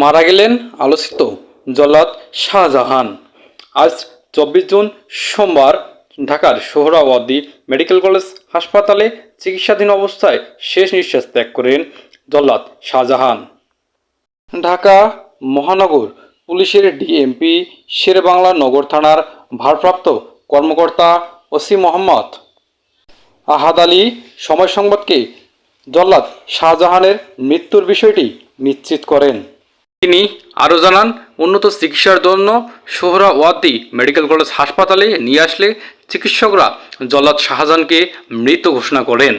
মারা গেলেন আলোচিত জল্লাদ শাহজাহান। আজ চব্বিশ জুন সোমবার ঢাকার সোহরাওয়ার্দী মেডিকেল কলেজ হাসপাতালে চিকিৎসাধীন অবস্থায় শেষ নিঃশ্বাস ত্যাগ করেন জল্লাদ শাহজাহান। ঢাকা মহানগর পুলিশের ডিএমপি, শেরেবাংলা নগর থানার ভারপ্রাপ্ত কর্মকর্তা ওসি মোহাম্মদ আহাদ আলী সময় সংবাদকে জল্লাদ শাহজাহানের মৃত্যুর বিষয়টি নিশ্চিত করেন। তিনি আরও জানান, উন্নত চিকিৎসার জন্য সোহরাওয়ার্দী মেডিকেল কলেজ হাসপাতালে নিয়ে আসলে চিকিৎসকরা জল্লাদ শাহজাহানকে মৃত ঘোষণা করেন।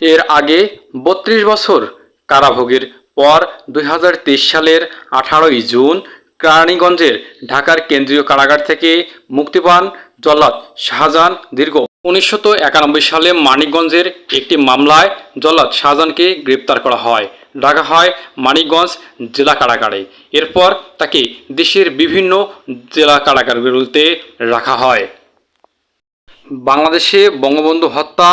এর আগে বত্রিশ বছর কারাভোগের পর দুই হাজার তেইশ সালের আঠারোই জুন কেরানীগঞ্জের ঢাকার কেন্দ্রীয় কারাগার থেকে মুক্তি পান জল্লাদ শাহজাহান। দীর্ঘ উনিশশো একানব্বই সালে মানিকগঞ্জের একটি মামলায় জল্লাদ শাহজাহানকে গ্রেপ্তার করা হয়। রাখা হয় মানিকগঞ্জ জেলা কারাগারে। এরপর তাকে দেশের বিভিন্ন জেলা কারাগারগুলোতে রাখা হয়। বাংলাদেশে বঙ্গবন্ধু হত্যা,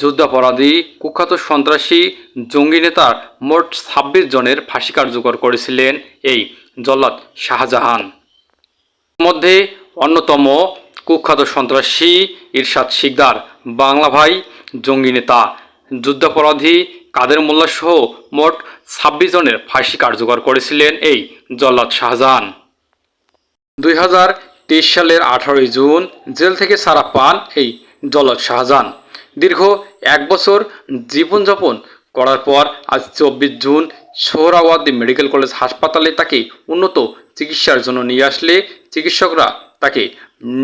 যুদ্ধাপরাধী, কুখ্যাত সন্ত্রাসী, জঙ্গি নেতার মোট ছাব্বিশ জনের ফাঁসি কার্যকর করেছিলেন এই জল্লাদ শাহজাহান। মধ্যে অন্যতম কুখ্যাত সন্ত্রাসী ইরশাদ শিকদার বাংলা ভাই জঙ্গি নেতা, যুদ্ধাপরাধী কাদের মোল্লা সহ মোট ছাব্বিশ জনের ফাঁসি কার্যকর করেছিলেন এই জল্লাদ শাহজাহান। দুই হাজার তেইশ সালের আঠারোই জুন জেল থেকে ছাড়া পান এই জল্লাদ শাহজাহান। দীর্ঘ এক বছর জীবনযাপন করার পর আজ চব্বিশ জুন সোহরাওয়ার্দী মেডিকেল কলেজ হাসপাতালে তাকে উন্নত চিকিৎসার জন্য নিয়ে আসলে চিকিৎসকরা তাকে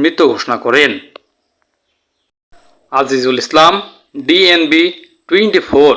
মৃত ঘোষণা করেন। Azizul Islam, DNB twenty four.